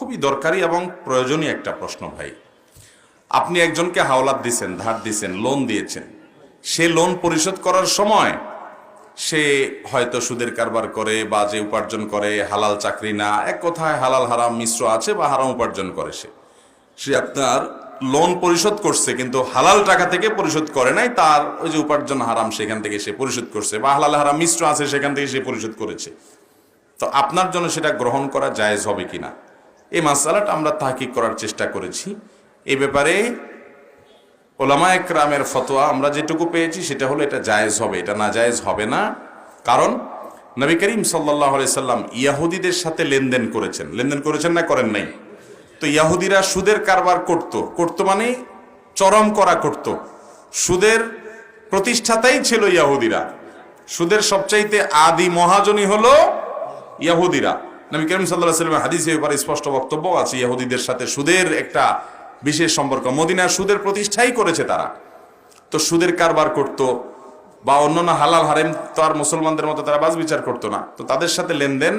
খুবই দরকারি এবং প্রয়োজনীয় একটা প্রশ্ন ভাই। আপনি একজনকে হাওলাত দিছেন, ধার দিছেন, লোন দিয়েছেন। সে লোন পরিশোধ করার সময় সে হয়তো সুদের কারবার করে বা যে উপার্জন করে, হালাল চাকরি না, এক কথায় হালাল, হারাম, মিশ্র আছে বা হারাম উপার্জন করে সে। সে আপনার লোন পরিশোধ করছে, কিন্তু হালাল টাকা থেকে পরিশোধ করে নাই, তার ওই যে উপার্জন হারাম সেখান থেকে সে পরিশোধ করছে বা হালাল, হারাম, মিশ্র আছে সেখান থেকে সে পরিশোধ করেছে। তো আপনার জন্য সেটা গ্রহণ করা জায়েজ হবে কিনা? এই মাসালাটা আমরা তাহকিক করার চেষ্টা করেছি। এই ব্যাপারে ওলামা একরামের ফতোয়া আমরা যেটুকু পেয়েছি, সেটা হলো এটা জায়েজ হবে, এটা না জায়েজ হবে না। কারণ নবী করিম সাল্লাহ সাল্লাম ইয়াহুদিদের সাথে লেনদেন করেছেন। লেনদেন করেছেন না করেন নাই? তো ইয়াহুদিরা সুদের কারবার করত। করত মানে চরম করা করত। সুদের প্রতিষ্ঠাতাই ছিল ইয়াহুদিরা। সুদের সবচাইতে আদি মহাজনী হলো ইয়াহুদিরা। নবী করিম সাল্লাহ সাল্লামের হাদিসে স্পষ্ট বক্তব্য আছে। ইয়াহুদিদের সাথে সুদের একটা বিশেষ সম্পর্ক। মদিনার সুদের প্রতিষ্ঠাই করেছে তারা। তো সুদের কারবার করত বা অন্যান্য হালাল হারেম তো আর মুসলমানদের মতো তারা বাজ বিচার করতো না। তো তাদের সাথে লেনদেন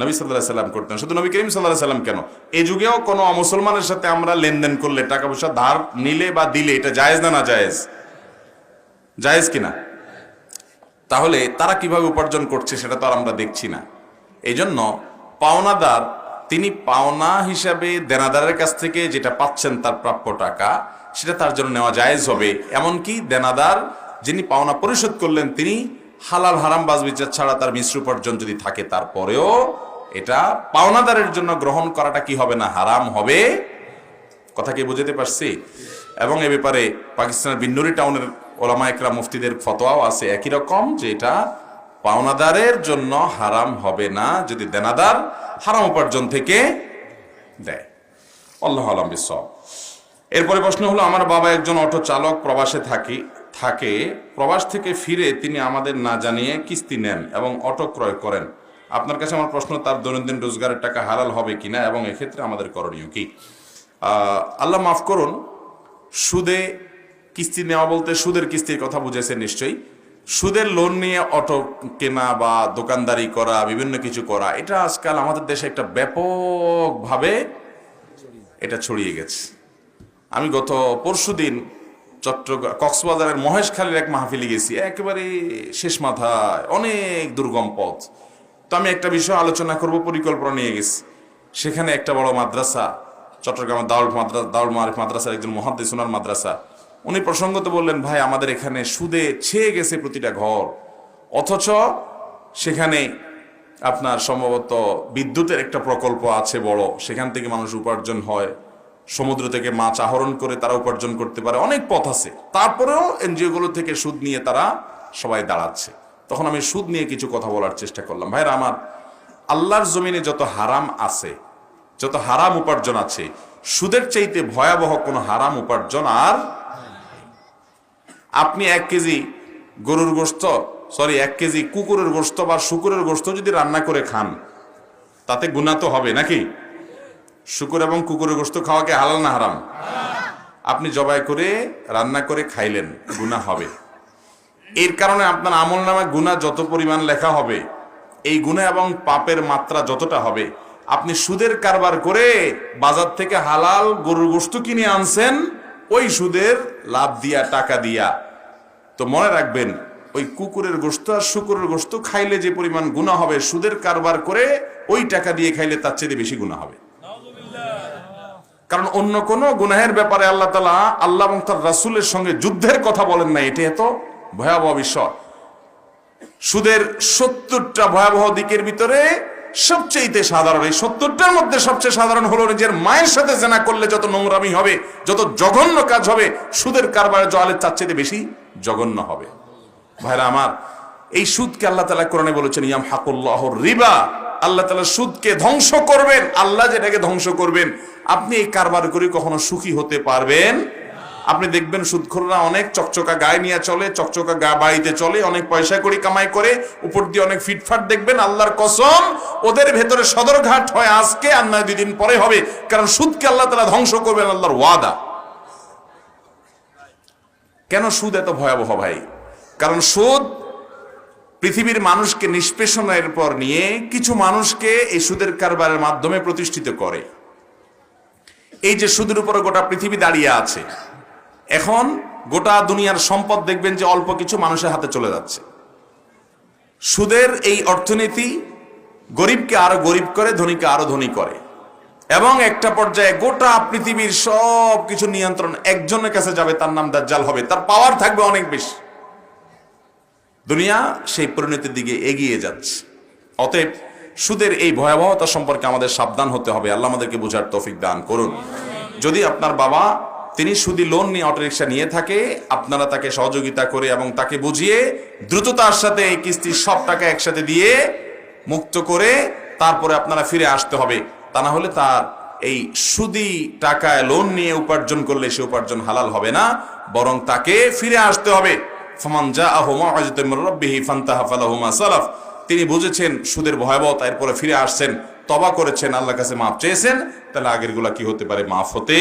নবী সাল্লাহ সাল্লাম করতেন। শুধু নবী করিম সাল্লাহ সাল্লাম কেন? এই যুগেও কোনো মুসলমানের সাথে আমরা লেনদেন করলে টাকা পয়সা ধার নিলে বা দিলে এটা জায়েজ না না জায়েজ? জায়েজ কিনা তাহলে তারা কীভাবে উপার্জন করছে সেটা তো আর আমরা দেখছি না। এই জন্য পাওনাদার, তিনি পাওনা হিসাবে দেনাদারের কাছ থেকে যেটা পাচ্ছেন তার প্রাপ্য টাকা, সেটা তার জন্য নেওয়া জায়েজ হবে। এমনকি দেনাদার যিনি পাওনা পরিশোধ করলেন, তিনি হালাল হারাম বাজ বিচার ছাড়া তার মিশ্র উপার্জন যদি থাকে তারপরেও এটা পাওনাদারের জন্য গ্রহণ করাটা কি হবে না, হারাম হবে? কথা কি বুঝতে পারছি? এবং এ ব্যাপারে পাকিস্তানের বিন্নুরি টাউনের ওলামা একরা মুফতিদের ফতোয়াও আছে একই রকম, যে এটা পাওনাদারের জন্য হারাম হবে না, যদি দেনাদার হারাম উপার্জন থেকে দেয়। আল্লাহ আলম বিসব এরপরে প্রশ্ন হলো, আমার বাবা একজন অটো চালক, প্রবাসে থাকি, থাকে। প্রবাস থেকে ফিরে তিনি আমাদের না জানিয়ে কিস্তি নেন এবং অটো ক্রয় করেন। আপনার কাছে আমার প্রশ্ন, তার দৈনন্দিন রোজগারের টাকা হালাল হবে কিনা এবং এক্ষেত্রে আমাদের করণীয় কি? আল্লাহ মাফ করুন, সুদে কিস্তি নেওয়া বলতে সুদের কিস্তির কথা বুঝেছেন নিশ্চয়ই। সুদের লোন নিয়ে অটো কেনা বা দোকানদারি করা, বিভিন্ন কিছু করা, এটা আজকাল আমাদের দেশে একটা ব্যাপকভাবে এটা ছড়িয়ে গেছে। আমি গত পরশু দিন চট্টগ্রাম কক্সবাজারের মহেশখালীর এক মাহফিলে গেছি, একেবারে শেষ মাথায়, অনেক দুর্গম পথ। তো আমি একটা বিষয় আলোচনা করব, পরিকল্পনা নিয়ে গেছি। সেখানে একটা বড় মাদ্রাসা, চট্টগ্রামের দাউল মাদ্রাসা দাউল মারিফ মাদ্রাসার একজন মহাদ্দে সোনার মাদ্রাসা। উনি প্রসঙ্গত বললেন, ভাই, আমাদের এখানে সুদে ছেয়ে গেছে প্রতিটা ঘর। অথচ সেখানে আপনার সম্ভবত বিদ্যুতের একটা প্রকল্প আছে বড়। সেখান থেকে মানুষ উপার্জন হয়। সমুদ্র থেকে মাছ আহরণ করে তারা উপার্জন করতে পারে। অনেক পথ আছে। তারপরেও এনজিও গুলো থেকে সুদ নিয়ে তারা সবাই দাঁড়াচ্ছে। তখন আমি সুদ নিয়ে কিছু কথা বলার চেষ্টা করলাম। ভাইরা আমার, আল্লাহর জমিনে যত হারাম আছে, যত হারাম উপার্জন আছে, সুদের চাইতে ভয়াবহ কোনো হারাম উপার্জন আর আপনি এক কেজি গরুর গোস্ত সরি এক কেজি কুকুরের গোস্ত বা শুকুরের গোস্ত যদি রান্না করে খান, তাতে গুণা তো হবে নাকি? শুকুর এবং কুকুরের গোস্ত খাওয়া খাওয়াকে হালাল না হারাম? আপনি জবাই করে, রান্না করে খাইলেন গুণা হবে। এর কারণে আপনার আমল নামে গুণা যত পরিমাণ লেখা হবে, এই গুণা এবং পাপের মাত্রা যতটা হবে, আপনি সুদের কারবার করে বাজার থেকে হালাল গরুর গোস্ত কিনে আনছেন ওই সুদের লাভ দিয়া, টাকা দিয়া। তো মনে রাখবেন, ওই কুকুরের গোস্ত আর শুকুরের গোস্ত খাইলে যে পরিমাণ গুণা হবে, সুদের কারবার করে ওই টাকা দিয়ে খাইলে তার চেয়ে বেশি গুণা হবে। কারণ অন্য কোন গুনাহের ব্যাপারে আল্লাহ তালা আল্লাহ এবং তার রাসুলের সঙ্গে যুদ্ধের কথা বলেন না এটি এত ভয়াবহ বিষয়। সুদের সত্তরটা ভয়াবহ দিকের ভিতরে সবচেয়ে সাধারণ, এই সত্তরটার মধ্যে সবচেয়ে সাধারণ হলো নিজের মায়ের সাথে জেনা করলে যত নোংরামি হবে, যত জঘন্য কাজ হবে, সুদের কারবারে জলের চার চাইতে বেশি জঘন্য হবে। ভাইরা আমার, এই সুদকে আল্লাহ তালা কোরআনে বলেছেন ইয়াম হাকুল্লাহ রিবা। আল্লাহ তালা সুদকে ধ্বংস করবেন, আল্লাহ যেটাকে ধ্বংস করবেন, আপনি এই কারবার করে কখনো সুখী হতে পারবেন আপনি দেখবেন সুদখোররা অনেক চকচকা গায়ে নিয়ে চলে, চকচকা গা বাড়িতে চলে, অনেক পয়সা করি কামাই করে, উপর দিয়ে অনেক ফিটফাট দেখবেন, আল্লাহর কসম, ওদের ভেতরে সদরঘাট হয় আজকে, আর নয় দুই দিন পরে হবে, কারণ সুদকে আল্লাহ তালা ধ্বংস করবেন আল্লাহর ওয়াদা। কেন সুদ এত ভয়াবহ ভাই? কারণ সুদ পৃথিবীর মানুষকে নিষ্পেষণের পর নিয়ে কিছু মানুষকে এই সুদের কারবারের মাধ্যমে প্রতিষ্ঠিত করে। এই যে সুদের উপরে গোটা পৃথিবী দাঁড়িয়ে আছে এখন গোটা দুনিয়ার সম্পদ দেখবেন যে অল্প কিছু মানুষের হাতে চলে যাচ্ছে। সুদের এই অর্থনীতি গরিবকে আরও গরিব করে, ধনীকে আরও ধনী করে। এবং একটা পর্যায়ে গোটা পৃথিবীর সব কিছু নিয়ন্ত্রণ একজনের কাছে যাবে, তার নাম দাজ্জাল হবে। তার পাওয়ার থাকবে অনেক বেশি। দুনিয়া সেই পরিণতির দিকে এগিয়ে যাচ্ছে। অতএব সুদের এই ভয়াবহতা সম্পর্কে আমাদের সাবধান হতে হবে। আল্লাহ আমাদেরকে বোঝার তৌফিক দান করুন। যদি আপনার বাবা তিনি সুদি লোন নিয়ে অটোরিকশা নিয়ে থাকে, আপনারা তাকে সহযোগিতা করে এবং তাকে বুঝিয়ে দ্রুততার সাথে এই কিস্তির সব টাকা একসাথে দিয়ে মুক্ত করে তারপরে আপনারা ফিরে আসতে হবে। তা না হলে তার এই সুদি টাকায় লোন নিয়ে উপার্জন করলে সে উপার্জন হালাল হবে না, বরং তাকে ফিরে আসতে হবে। তিনি বুঝেছেন সুদের ভয়াবহতা, এরপরে ফিরে আসছেন তবা করেছেন আল্লাহ কাছে মাফ চেয়েছেন, তাহলে আগেরগুলা কি হতে পারে? মাফ হতে